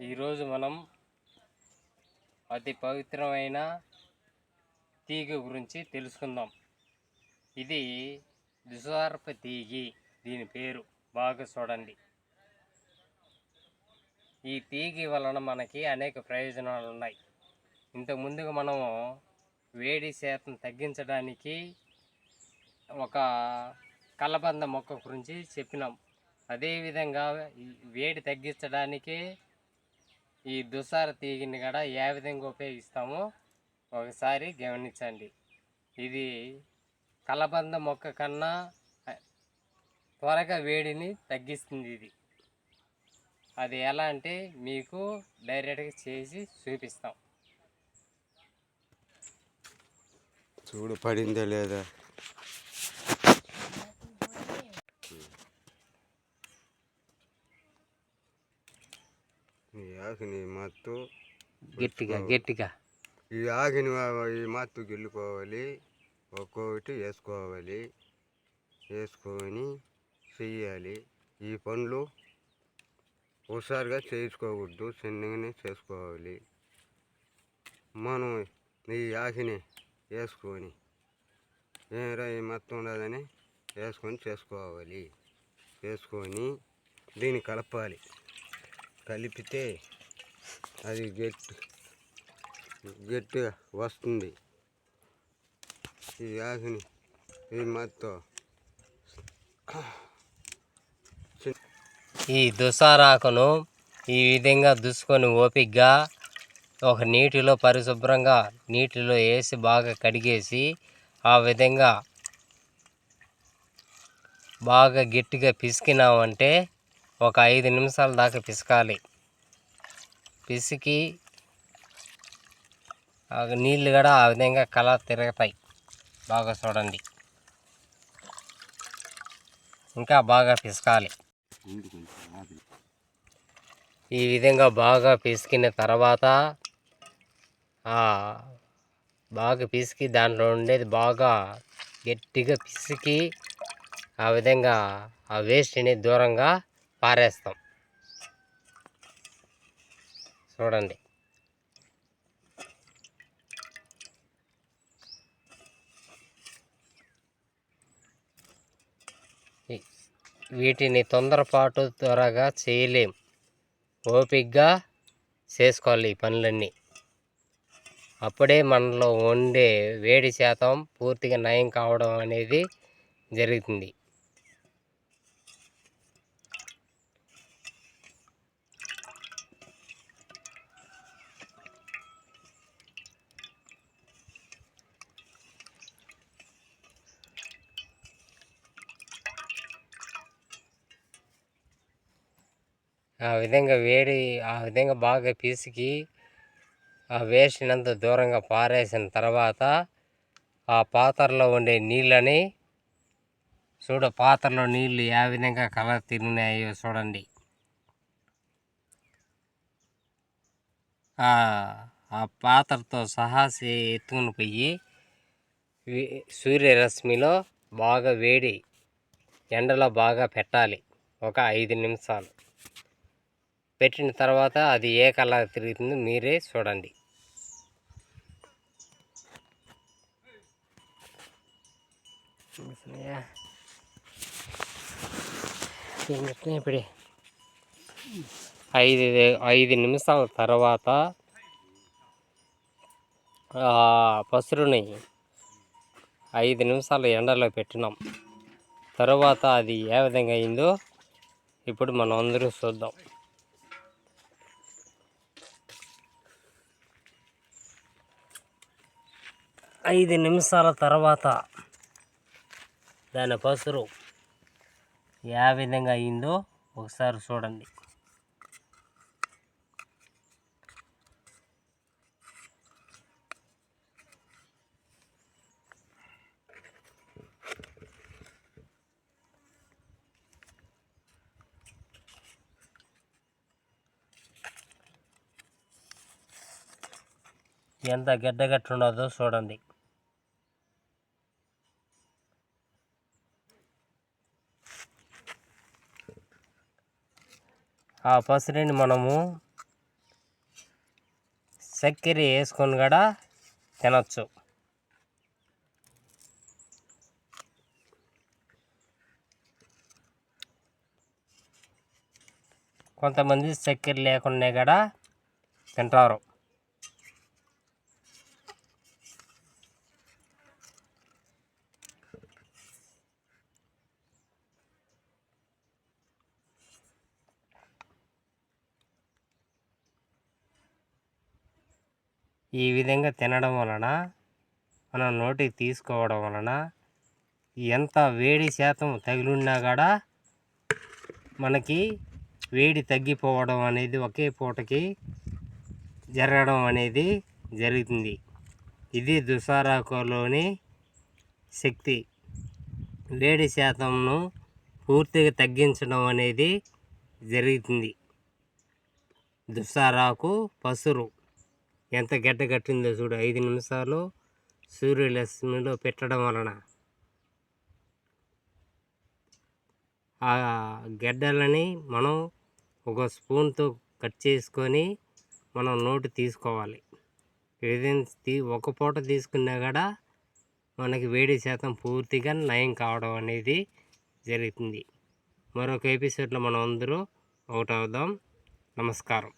ఈరోజు మనం అతి పవిత్రమైన తీగ గురించి తెలుసుకుందాం. ఇది దుసార్ప తీగి దీని పేరు బాగా చూడండి ఈ తీగి వలన మనకి అనేక ప్రయోజనాలు ఉన్నాయి. ఇంతకు ముందుగా మనము వేడి శాతం తగ్గించడానికి ఒక కలబంద మొక్క గురించి చెప్పినాం. అదేవిధంగా వేడి తగ్గించడానికి ఈ దుసార తీగిని కూడా ఏ విధంగా ఉపయోగిస్తామో ఒకసారి గమనించండి. ఇది కలబంద మొక్క కన్నా త్వరగా వేడిని తగ్గిస్తుంది ఇది. అది ఎలా అంటే మీకు డైరెక్ట్గా చేసి చూపిస్తాం. చూడు పడిందా లేదా ఈ ఆకుని మత్తు గట్టిగా గట్టిగా. ఈ ఆకుని ఈ మత్తు గిల్లుకోవాలి. ఒక్కొక్కటి వేసుకోవాలి. వేసుకొని చెయ్యాలి. ఈ పనులు హుషారుగా చేసుకోకూడదు చిన్నగానే చేసుకోవాలి. మనం ఈ ఆకుని వేసుకొని ఏరా ఈ మొత్తం ఉండదని వేసుకొని చేసుకోవాలి. వేసుకొని దీన్ని కలపాలి. కలిపితే అది గట్టి గట్టిగా వస్తుంది. ఈ ఆకుని ఈ మత్తో. ఈ దుసారాకును ఈ విధంగా దుసుకొని ఓపిగ్గా ఒక నీటిలో పరిశుభ్రంగా నీటిలో వేసి బాగా కడిగేసి ఆ విధంగా బాగా గట్టిగా పిసికినామంటే ఒక ఐదు నిమిషాల దాకా పిసకాలి. పిసికి ఆ నీళ్ళు కూడా ఆ విధంగా కలర్ తిరుగుతాయి. బాగా చూడండి. ఇంకా బాగా పిసకాలి. ఈ విధంగా బాగా పిసికిన తర్వాత బాగా పిసికి దాంట్లో ఉండేది బాగా గట్టిగా పిసికి ఆ విధంగా ఆ వేస్ట్ని దూరంగా పారేస్తాం. చూడండి. వీటిని తొందరపాటు త్వరగా చేయలేం. ఓపిగ్గా చేసుకోవాలి ఈ పనులన్నీ. అప్పుడే మనలో ఉండే వేడి శాతం పూర్తిగా నయం కావడం అనేది జరుగుతుంది. ఆ విధంగా వేడి ఆ విధంగా బాగా పిసికి ఆ వేసినంత దూరంగా పారేసిన తర్వాత ఆ పాత్రలో ఉండే నీళ్ళని చూడ పాత్రలో నీళ్ళు ఏ విధంగా కలర్ తిరిగినాయో చూడండి. ఆ పాత్రతో సహా ఎత్తుకుని పోయి సూర్యరశ్మిలో బాగా వేడి ఎండలో బాగా పెట్టాలి. ఒక ఐదు నిమిషాలు. పెట్టిన తర్వాత అది ఏ కలర్ తిరుగుతుందో మీరే చూడండి. ఇప్పుడే? ఐదు ఐదు నిమిషాల తర్వాత పసురుని ఐదు నిమిషాలు ఎండలో పెట్టినాం. తర్వాత అది ఏ విధంగా అయిందో ఇప్పుడు మనం అందరూ చూద్దాం. ఐదు నిమిషాల తర్వాత దాని పసురు ఏ విధంగా అయిందో ఒకసారి చూడండి. ఎంత గడ్డగట్టు చూడండి. ఆ పసరిని మనము చక్కెర వేసుకొని కూడా తినొచ్చు. కొంతమంది చక్కెర లేకుండా కూడా తింటారు. ఈ విధంగా తినడం వలన మనం నోటికి తీసుకోవడం వలన ఎంత వేడి శాతం తగిలిన్నా కూడా మనకి వేడి తగ్గిపోవడం అనేది ఒకే పూటకి జరగడం అనేది జరుగుతుంది. ఇది దుసారాకులోని శక్తి. వేడి శాతంను పూర్తిగా తగ్గించడం అనేది జరుగుతుంది. దుసారాకు పసురు. ఎంత గడ్డ కట్టిందో చూడు. ఐదు నిమిషాలు సూర్యరశ్మిలో పెట్టడం వలన. ఆ గడ్డలని మనం ఒక స్పూన్తో కట్ చేసుకొని మనం నోటు తీసుకోవాలి. ఏదైనా తీ ఒక పూట తీసుకున్నా కూడా మనకి వేడి శాతం పూర్తిగా నయం కావడం అనేది జరుగుతుంది. మరొక ఎపిసోడ్లో మనం అందరూ అవుట్ అవుదాం నమస్కారం.